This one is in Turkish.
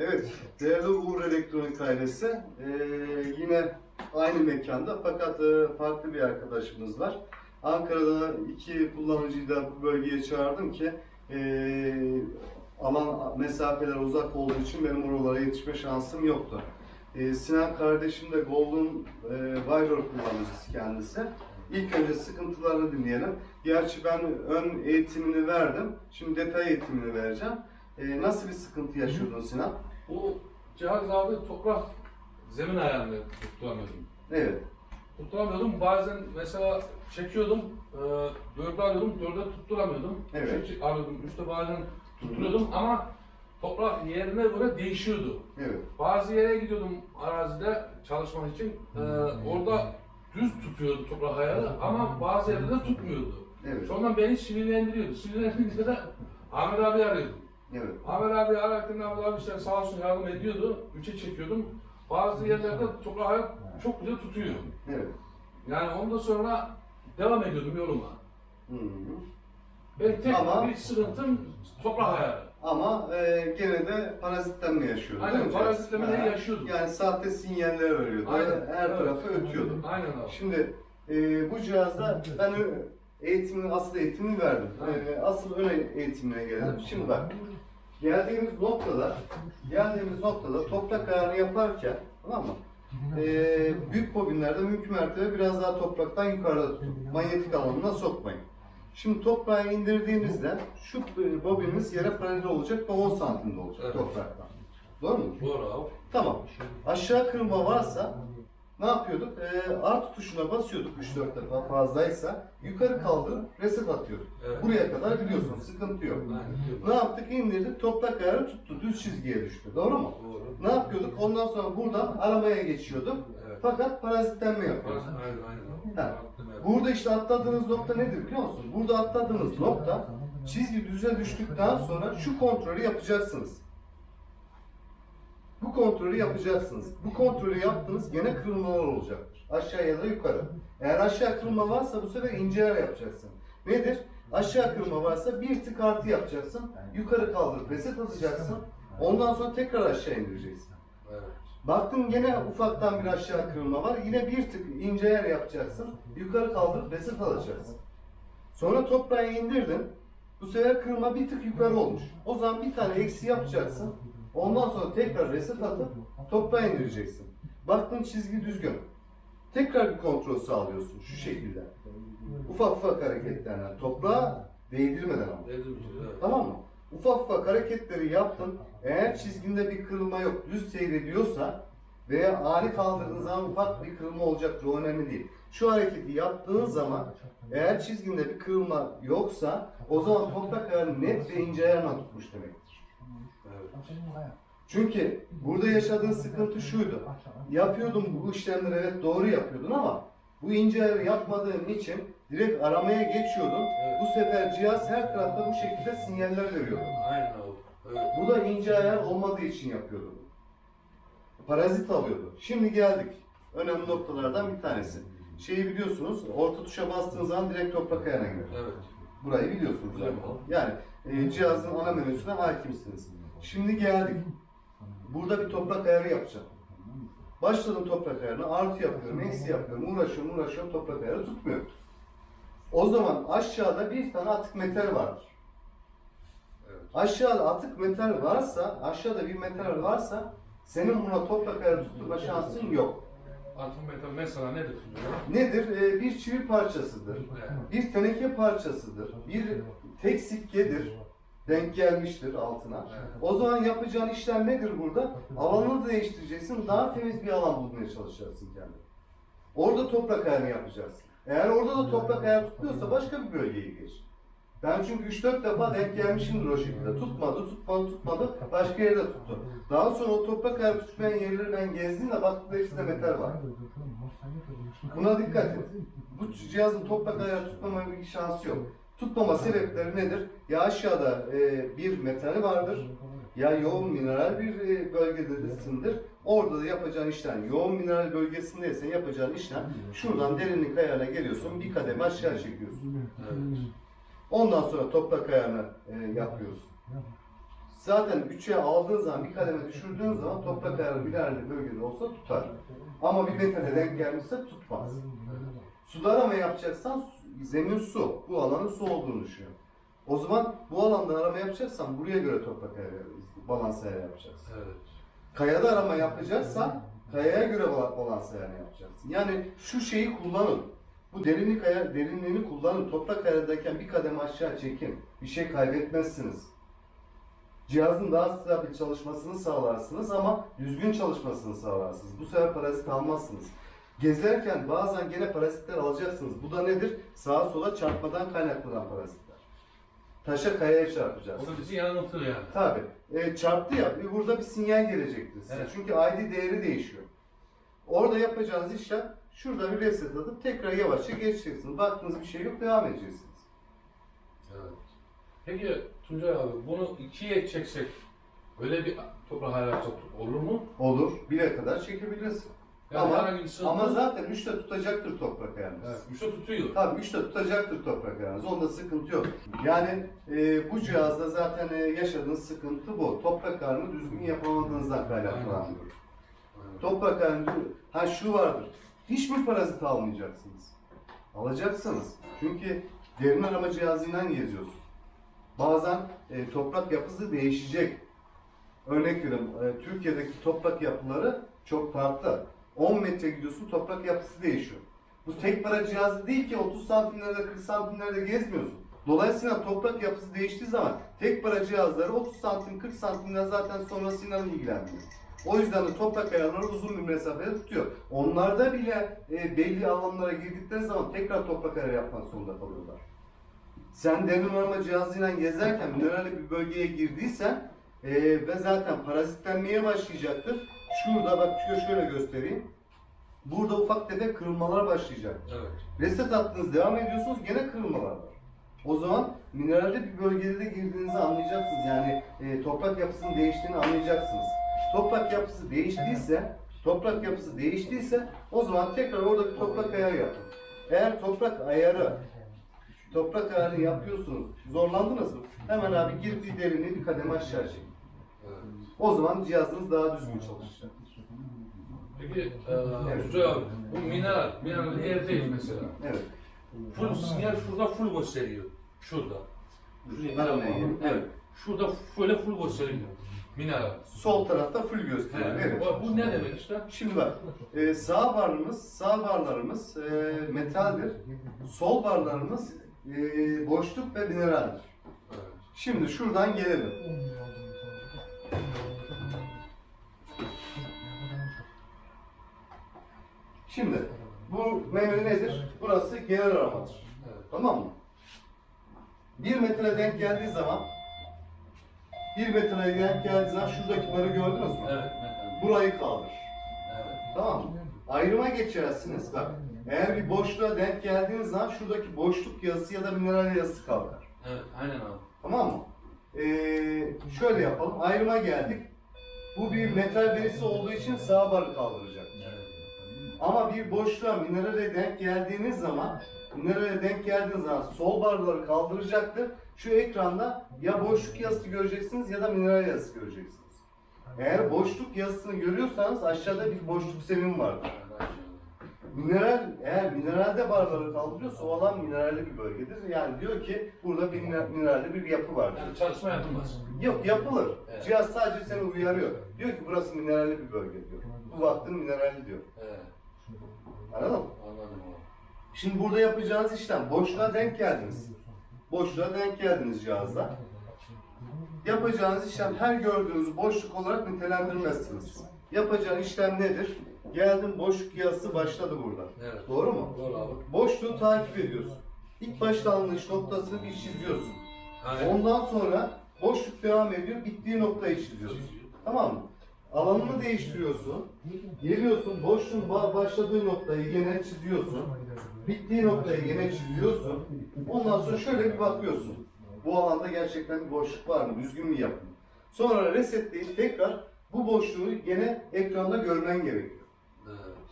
Evet, değerli Uğur Elektronik ailesi eee, yine aynı mekanda fakat eee, farklı bir arkadaşımız var. Ankara'da iki kullanıcıyı da bu bölgeye çağırdım ki eee alan mesafeler uzak olduğu için benim oralara yetişme şansım yoktu. Eee, Sinan kardeşim de Golden eee Wire kullanıcısı kendisi. İlk önce sıkıntılarını dinleyelim. Gerçi ben ön eğitimini verdim. Şimdi detay eğitimini vereceğim. Eee, nasıl bir sıkıntı yaşıyordun Sinan? Bu cihaz abi toprak zemin ayarını tutturamıyordum. Evet. Tutturamıyordum. Bazen mesela çekiyordum, e, dörde alıyordum, dörde tutturamıyordum. Evet. Üçe çek- alıyordum, üçte bazen tutturuyordum ama toprak yerine göre değişiyordu. Evet. Bazı yere gidiyordum arazide çalışmak için, e, orada düz tutuyordu toprak ayarı ama bazı yerde de tutmuyordu. Evet. Sonra beni sinirlendiriyordu. Sinirlendirince de Ahmet abi arıyordum. Evet. Ahmet abi Ahmet abi işte sağ olsun yardım ediyordu. Üçe çekiyordum. Bazı yerlerde toprağı çok güzel tutuyor. Evet. Yani ondan sonra devam ediyordum yoluma. Hı hı. Ben tek Ama- bir sıkıntım toprak ayarı. Ama eee, gene de parazitlenme yaşıyordun. Aynen, değil mi? parazitlenmeyi Ha, yaşıyordum. Yani sahte sinyaller veriyordu. Aynen, Her evet. tarafı ötüyordu. Aynen abi. Şimdi eee, bu cihazda ben ö- eğitimini, asıl eğitimini verdim. Evet. Asıl ön eğitimine gelelim. Şimdi bak, geldiğimiz noktada, geldiğimiz noktada toprak ayarını yaparken, tamam mı? Eee büyük bobinlerde mümkün mertebe biraz daha topraktan yukarıda tutun. Manyetik alanına sokmayın. Şimdi toprağı indirdiğimizde şu e, bobinimiz yere paralel olacak ve 10 santimde olacak Evet. topraktan. Doğru mu? Doğru abi. Tamam. Aşağı kırılma varsa ne yapıyorduk? Ee, artı tuşuna basıyorduk 3-4 defa fazlaysa yukarı kaldırıp reset atıyorduk. Evet. Buraya kadar biliyorsun sıkıntı yok. Aynen. Ne yaptık? İndirdik toprak ayarı tuttu. Düz çizgiye düştü. Doğru mu? Doğru. Ne yapıyorduk? Ondan sonra buradan aramaya geçiyorduk. Evet. Fakat parazitlenme yapıyorduk. Aynen aynen. Ha. Evet. Burada işte atladığınız nokta nedir biliyor musun? Burada atladığınız nokta çizgi düze düştükten sonra şu kontrolü yapacaksınız. Bu kontrolü yapacaksınız. Bu kontrolü yaptınız gene kırılmalar olacaktır. Aşağı ya da yukarı. Eğer aşağı kırılma varsa bu sefer ince yer yapacaksın. Nedir? Aşağı kırılma varsa bir tık artı yapacaksın. Yukarı kaldırıp reset atacaksın. Ondan sonra tekrar aşağı indireceksin. Baktın gene ufaktan bir aşağı kırılma var. Yine bir tık ince yer yapacaksın. Yukarı kaldırıp reset alacaksın. Sonra toprağı indirdin. Bu sefer kırılma bir tık yukarı olmuş. O zaman bir tane eksi yapacaksın. Ondan sonra tekrar reset atıp toprağı indireceksin. Baktın çizgi düzgün. Tekrar bir kontrol sağlıyorsun şu şekilde. Ufak ufak hareketlerle. Toprağa değdirmeden ama. Tamam mı? Ufak ufak hareketleri yaptın. Eğer çizginde bir kırılma yok, düz seyrediyorsa veya ani kaldırdığın zaman ufak bir kırılma olacaktır. O önemli değil. Şu hareketi yaptığın zaman eğer çizginde bir kırılma yoksa o zaman toprak ayarını net ve ince ayarına tutmuş demektir. Evet. Çünkü burada yaşadığın sıkıntı şuydu. Yapıyordun bu işlemleri evet doğru yapıyordun ama bu ince ayarı yapmadığın için direkt aramaya geçiyordun. Evet. Bu sefer cihaz her tarafta bu şekilde sinyaller veriyordu. Aynen abi. Evet. Bu da ince ayar olmadığı için yapıyordu. Parazit alıyordu. Şimdi geldik. Önemli noktalardan bir tanesi. Şeyi biliyorsunuz, orta tuşa bastığınız zaman direkt toprak ayarına giriyor. Evet. Burayı biliyorsunuz. Biliyorum. Yani e, cihazın ana menüsüne hakimsiniz. Şimdi geldik. Burada bir toprak ayarı yapacağım. Başladım toprak ayarına, artı yapıyorum, eksi yapıyorum, uğraşıyorum, uğraşıyorum, toprak ayarı tutmuyor. O zaman aşağıda bir tane atık metal vardır. Evet. Aşağıda atık metal varsa, aşağıda bir metal varsa senin buna toprak ayarı tutturma şansın yok. Altın metal mesela ne tutuluyor? Nedir? Ee, bir çivi parçasıdır. Bir teneke parçasıdır. Bir tek sikkedir. Denk gelmiştir altına. Evet. O zaman yapacağın işlem nedir burada? Alanını değiştireceksin. Daha temiz bir alan bulmaya çalışacaksın kendine. Orada toprak ayarını yapacaksın. Eğer orada da toprak ayarı tutuyorsa başka bir bölgeye geç. Ben çünkü 3-4 defa denk gelmişimdir o şekilde. Tutmadı, tutmadı, tutmadı. Başka yerde tuttu. Daha sonra o toprak ayarı tutmayan yerleri ben gezdiğimde baktım hepsinde metal var. Buna dikkat et. Bu cihazın toprak ayarı tutmama bir şansı yok. Tutmama sebepleri nedir? Ya aşağıda e, bir metali vardır, ya yoğun mineral bir e, bölgedesindir. Orada da yapacağın işlem, yoğun mineral bölgesindeysen yapacağın işlem, şuradan derinlik ayarına geliyorsun, bir kademe aşağı çekiyorsun. Evet. Ondan sonra toprak ayarını e, yapıyorsun. Zaten 3'e aldığın zaman, bir kademe düşürdüğün zaman toprak ayarı ileride bölgede olsa tutar. Ama bir metale denk gelmişse tutmaz. Suda arama yapacaksan zemin su. Bu alanın su olduğunu düşün. O zaman bu alanda arama yapacaksan buraya göre toprak ayarı, balans ayarı yapacaksın. Evet. Kayada arama yapacaksan kayaya göre bala- balans ayarı yapacaksın. Yani şu şeyi kullanın. Bu derinlik ayar, derinliğini kullanın. Toprak ayarındayken bir kademe aşağı çekin. Bir şey kaybetmezsiniz. Cihazın daha stabil çalışmasını sağlarsınız ama düzgün çalışmasını sağlarsınız. Bu sefer parazit almazsınız. Gezerken bazen gene parazitler alacaksınız. Bu da nedir? Sağa sola çarpmadan kaynaklanan parazitler. Taşa kayaya çarpacağız. O da bizi yanıltır yani. Tabii. E, çarptı ya, e, burada bir sinyal gelecektir size. Evet. Çünkü ID değeri değişiyor. Orada yapacağınız işlem, şurada bir reset atıp tekrar yavaşça geçeceksiniz. Baktığınız bir şey yok, devam edeceksiniz. Evet. Peki Tuncay abi bunu ikiye çeksek öyle bir toprak hayal olur mu? Olur, bire kadar çekebilirsin. Yani Ama- herhangi bir sıkıntı- Ama zaten üçte tutacaktır toprak ayağınız. Evet, üçte tutuyor. Tabii üçte tutacaktır toprak ayağınız. Onda sıkıntı yok. Yani e, bu cihazda zaten e, yaşadığınız sıkıntı bu. Toprak ayarını düzgün yapamadığınızdan. Evet. Toprak halinde ha şu vardır. Hiç mi parazit almayacaksınız? Alacaksınız. Çünkü derin arama cihazıyla geziyorsun. Bazen e, toprak yapısı değişecek. Örnek veriyorum, e, Türkiye'deki toprak yapıları çok farklı. 10 metre gidiyorsun, toprak yapısı değişiyor. Bu tek para cihazı değil ki 30 santimlerde, 40 santimlerde gezmiyorsun. Dolayısıyla toprak yapısı değiştiği zaman tek para cihazları 30 santim, 40 santimler zaten sonrasıyla ilgilenmiyor. O yüzden de toprak ayarları uzun bir mesafede tutuyor. Onlarda bile e, belli alanlara girdikleri zaman tekrar toprak ayarı yapmak zorunda kalıyorlar. Sen derin arama cihazıyla gezerken mineralli bir bölgeye girdiysen e, ve zaten parazitlenmeye başlayacaktır. Şurada bak şöyle, şöyle göstereyim. Burada ufak tefek kırılmalar başlayacak. Evet. Reset attınız devam ediyorsunuz gene kırılmalar var. O zaman mineralde bir bölgede de girdiğinizi anlayacaksınız. Yani e, toprak yapısının değiştiğini anlayacaksınız. Toprak yapısı değiştiyse, toprak yapısı değiştiyse o zaman tekrar orada bir toprak ayarı yapın. Eğer toprak ayarı toprak ayarı yapıyorsunuz, zorlandınız mı? Hemen abi gir bir derinliği bir kademe aşağı çekin. Evet. O zaman cihazınız daha düzgün çalışacak. Peki e, Tuncay abi bu mineral, mineral yerdeyiz mesela. Evet. Full sinyal şurada full gösteriyor. Şurada. Geleyim. Evet. Şurada böyle full gösteriyor. Mineral. Sol tarafta full gösteriyor. Evet. Evet. Bu, ne demek işte? Şimdi bak, e, sağ barlarımız, sağ barlarımız e, metaldir. Sol barlarımız e, boşluk ve mineraldir. Evet. Şimdi şuradan gelelim. Şimdi bu menü nedir? Burası genel aramadır. Evet. Tamam mı? Bir metre denk geldiği zaman bir metre denk geldiği zaman şuradaki barı gördünüz mü? Evet. Burayı kaldır. Evet. Tamam mı? Ayrıma geçersiniz bak. Eğer bir boşluğa denk geldiğiniz zaman şuradaki boşluk yazısı ya da mineral yazısı kalkar. Evet. Aynen abi. Tamam mı? Ee, şöyle yapalım. Ayrıma geldik. Bu bir metal verisi olduğu için sağ barı kaldıracak. Ama bir boşluğa minerale denk geldiğiniz zaman minerale denk geldiğiniz zaman sol barları kaldıracaktır. Şu ekranda ya boşluk yazısı göreceksiniz ya da mineral yazısı göreceksiniz. Eğer boşluk yazısını görüyorsanız aşağıda bir boşluk zemin vardır. Mineral, eğer mineralde barları kaldırıyorsa o alan mineralli bir bölgedir. Yani diyor ki burada bir miner- mineralli bir yapı vardır. Yani çalışma yapılmaz. Yok yapılır. Evet. Cihaz sadece seni uyarıyor. Diyor ki burası mineralli bir bölge diyor. Bu baktın mineralli diyor. Evet. Anladın mı? Anladım abi. Şimdi burada yapacağınız işlem boşluğa denk geldiniz. Boşluğa denk geldiniz cihazla. Yapacağınız işlem her gördüğünüz boşluk olarak nitelendirmezsiniz. Yapacağın işlem nedir? Geldim boşluk yazısı başladı burada. Evet. Doğru mu? Doğru abi. Boşluğu takip ediyorsun. İlk başlangıç noktasını bir çiziyorsun. Aynen. Ondan sonra boşluk devam ediyor, bittiği noktayı çiziyorsun. Tamam mı? Alanını değiştiriyorsun. Geliyorsun, boşluğun ba- başladığı noktayı yine çiziyorsun. Bittiği noktayı yine çiziyorsun. Ondan sonra şöyle bir bakıyorsun. Bu alanda gerçekten bir boşluk var mı? Düzgün mü yapım? Sonra resetleyip tekrar bu boşluğu yine ekranda görmen gerekiyor.